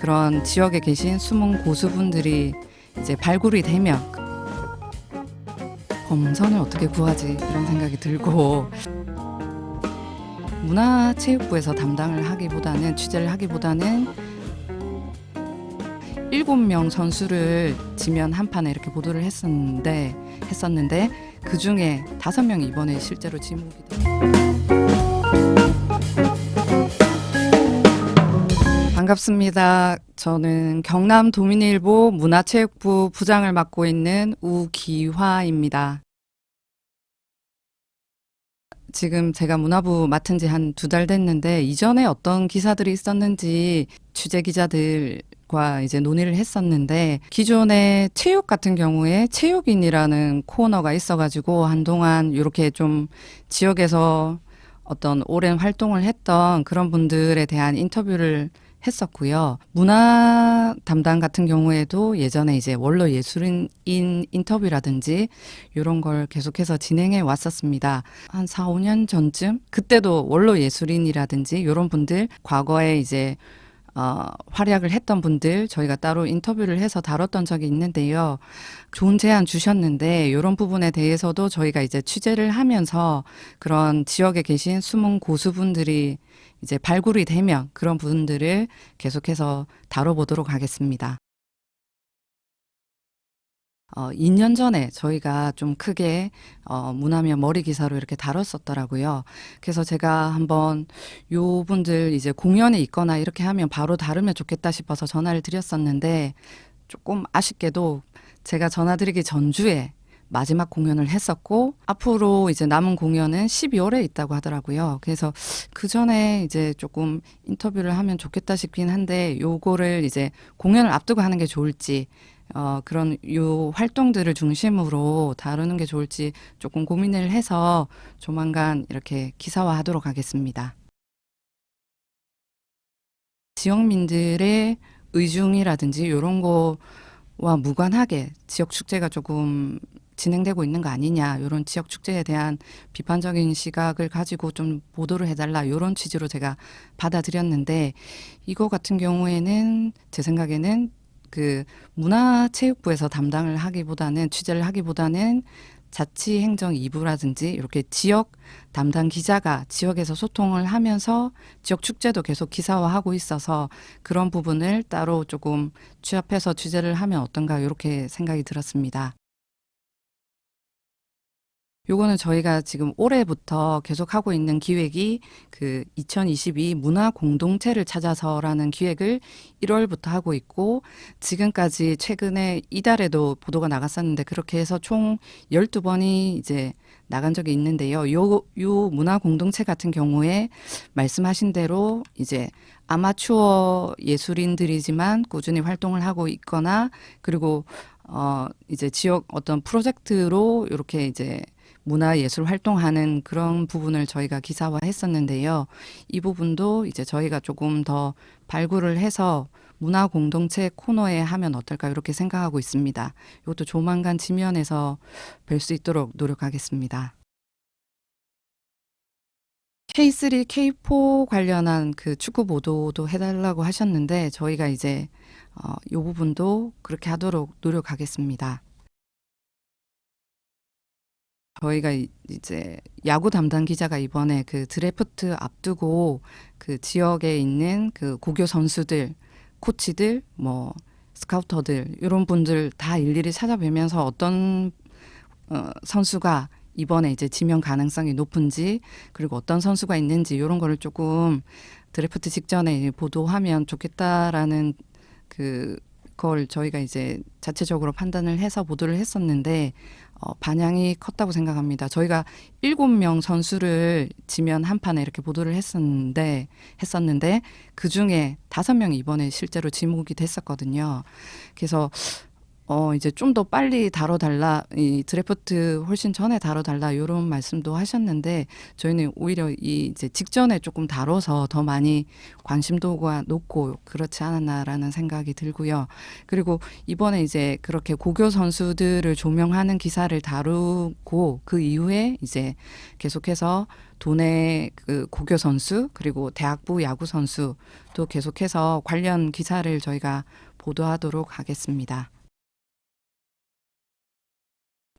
그런 지역에 계신 숨은 고수분들이 이제 발굴이 되면 범선을 어떻게 구하지? 이런 생각이 들고 문화체육부에서 담당을 하기보다는 취재를 하기보다는 일곱 명 선수를 지면 한 판에 이렇게 보도를 했었는데 했었는데 그 중에 다섯 명이 이번에 실제로 지목이 됐 반갑습니다. 저는 경남 도민일보 문화체육부 부장을 맡고 있는 우기화입니다. 지금 제가 문화부 맡은 지 한 두 달 됐는데 이전에 어떤 기사들이 있었는지 취재 기자들 과 이제 논의를 했었는데 기존에 체육 같은 경우에 체육인이라는 코너가 있어가지고 한동안 이렇게 좀 지역에서 어떤 오랜 활동을 했던 그런 분들에 대한 인터뷰를 했었고요. 문화 담당 같은 경우에도 예전에 이제 원로 예술인 인터뷰라든지 이런 걸 계속해서 진행해 왔었습니다. 한 4, 5년 전쯤 그때도 원로 예술인이라든지 이런 분들 과거에 이제 어, 활약을 했던 분들 저희가 따로 인터뷰를 해서 다뤘던 적이 있는데요. 좋은 제안 주셨는데 이런 부분에 대해서도 저희가 이제 취재를 하면서 그런 지역에 계신 숨은 고수분들이 이제 발굴이 되면 그런 분들을 계속해서 다뤄보도록 하겠습니다. 어, 2년 전에 저희가 좀 크게 어, 문화면 머리 기사로 이렇게 다뤘었더라고요. 그래서 제가 한번 요 분들 이제 공연에 있거나 이렇게 하면 바로 다루면 좋겠다 싶어서 전화를 드렸었는데 조금 아쉽게도 제가 전화드리기 전주에 마지막 공연을 했었고 앞으로 이제 남은 공연은 12월에 있다고 하더라고요. 그래서 그 전에 이제 조금 인터뷰를 하면 좋겠다 싶긴 한데 요거를 이제 공연을 앞두고 하는 게 좋을지 어 그런 요 활동들을 중심으로 다루는 게 좋을지 조금 고민을 해서 조만간 이렇게 기사화하도록 하겠습니다. 지역민들의 의중이라든지 이런 거와 무관하게 지역 축제가 조금 진행되고 있는 거 아니냐 이런 지역 축제에 대한 비판적인 시각을 가지고 좀 보도를 해달라 이런 취지로 제가 받아들였는데 이거 같은 경우에는 제 생각에는 그 문화체육부에서 담당을 하기보다는 취재를 하기보다는 자치행정 2부라든지 이렇게 지역 담당 기자가 지역에서 소통을 하면서 지역 축제도 계속 기사화하고 있어서 그런 부분을 따로 조금 취합해서 취재를 하면 어떤가 이렇게 생각이 들었습니다. 요거는 저희가 지금 올해부터 계속 하고 있는 기획이 그 2022 문화 공동체를 찾아서라는 기획을 1월부터 하고 있고 지금까지 최근에 이달에도 보도가 나갔었는데 그렇게 해서 총 12번이 이제 나간 적이 있는데요. 요, 요 문화 공동체 같은 경우에 말씀하신 대로 이제 아마추어 예술인들이지만 꾸준히 활동을 하고 있거나 그리고 어 이제 지역 어떤 프로젝트로 이렇게 이제 문화예술 활동하는 그런 부분을 저희가 기사화했었는데요. 이 부분도 이제 저희가 조금 더 발굴을 해서 문화 공동체 코너에 하면 어떨까 이렇게 생각하고 있습니다. 이것도 조만간 지면에서 뵐 수 있도록 노력하겠습니다. K3, K4 관련한 그 축구 보도도 해달라고 하셨는데 저희가 이제 어, 이 부분도 그렇게 하도록 노력하겠습니다. 저희가 이- 이제 야구 담당 기자가 이번에 그 드래프트 앞두고 그 지역에 있는 그 고교 선수들, 코치들, 뭐 스카우터들 이런 분들 다 일일이 찾아뵈면서 어떤 어, 선수가 이번에 이제 지명 가능성이 높은지 그리고 어떤 선수가 있는지 이런 거를 조금 드래프트 직전에 보도하면 좋겠다라는 그 걸 저희가 이제 자체적으로 판단을 해서 보도를 했었는데 어, 반향이 컸다고 생각합니다. 저희가 일곱 명 선수를 지면 한 판에 이렇게 보도를 했었는데 했었는데 그 중에 다섯 명이 이번에 실제로 지목이 됐었거든요. 그래서 어 이제 좀 더 빨리 다뤄달라 이 드래프트 훨씬 전에 다뤄달라 이런 말씀도 하셨는데 저희는 오히려 이 이제 직전에 조금 다뤄서 더 많이 관심도가 높고 그렇지 않았나라는 생각이 들고요. 그리고 이번에 이제 그렇게 고교 선수들을 조명하는 기사를 다루고 그 이후에 이제 계속해서 도내 그 고교 선수 그리고 대학부 야구 선수 또 계속해서 관련 기사를 저희가 보도하도록 하겠습니다.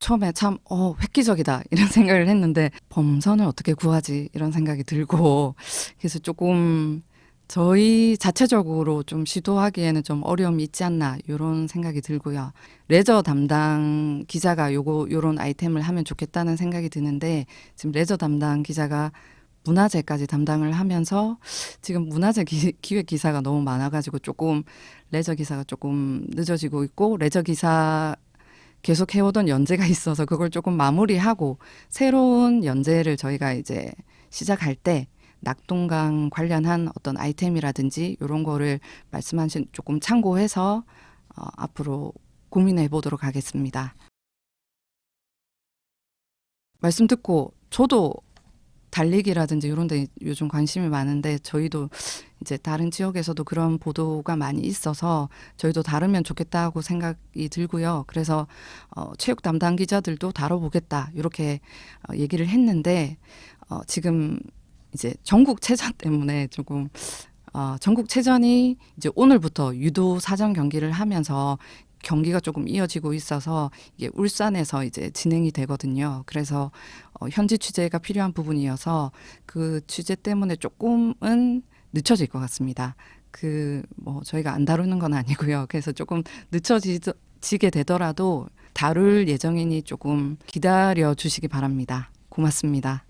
처음에 참, 어, 획기적이다. 이런 생각을 했는데, 범선을 어떻게 구하지? 이런 생각이 들고, 그래서 조금, 저희 자체적으로 좀 시도하기에는 좀 어려움이 있지 않나, 이런 생각이 들고요. 레저 담당 기자가 요거, 요런 아이템을 하면 좋겠다는 생각이 드는데, 지금 레저 담당 기자가 문화재까지 담당을 하면서, 지금 문화재 기, 기획 기사가 너무 많아가지고 조금, 레저 기사가 조금 늦어지고 있고, 레저 기사 계속 해오던 연재가 있어서 그걸 조금 마무리하고 새로운 연재를 저희가 이제 시작할 때 낙동강 관련한 어떤 아이템이라든지 이런 거를 말씀하신 조금 참고해서 어, 앞으로 고민해 보도록 하겠습니다. 말씀 듣고 저도 달리기라든지 이런 데 요즘 관심이 많은데 저희도 이제 다른 지역에서도 그런 보도가 많이 있어서 저희도 다루면 좋겠다고 생각이 들고요. 그래서 어, 체육 담당 기자들도 다뤄보겠다 이렇게 어, 얘기를 했는데 어, 지금 이제 전국 체전 때문에 조금 어, 전국 체전이 이제 오늘부터 유도 사전 경기를 하면서 경기가 조금 이어지고 있어서 이게 울산에서 이제 진행이 되거든요. 그래서 어, 현지 취재가 필요한 부분이어서 그 취재 때문에 조금은 늦춰질 것 같습니다. 그 뭐 저희가 안 다루는 건 아니고요. 그래서 조금 늦춰지게 되더라도 다룰 예정이니 조금 기다려 주시기 바랍니다. 고맙습니다.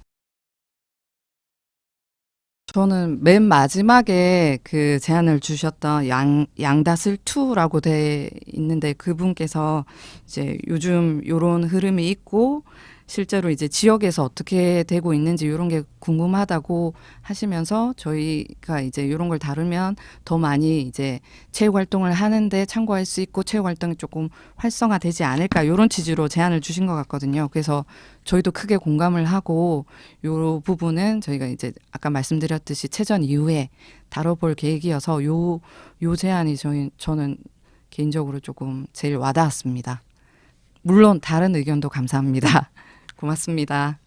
저는 맨 마지막에 그 제안을 주셨던 양, 양다슬 2라고 돼 있는데 그분께서 이제 요즘 요런 흐름이 있고 실제로 이제 지역에서 어떻게 되고 있는지 이런 게 궁금하다고 하시면서 저희가 이제 이런 걸 다루면 더 많이 이제 체육 활동을 하는데 참고할 수 있고 체육 활동이 조금 활성화되지 않을까 이런 취지로 제안을 주신 것 같거든요. 그래서 저희도 크게 공감을 하고 요 부분은 저희가 이제 아까 말씀드렸듯이 체전 이후에 다뤄볼 계획이어서 요 요 제안이 저희 저는 개인적으로 조금 제일 와닿았습니다. 물론 다른 의견도 감사합니다. 고맙습니다.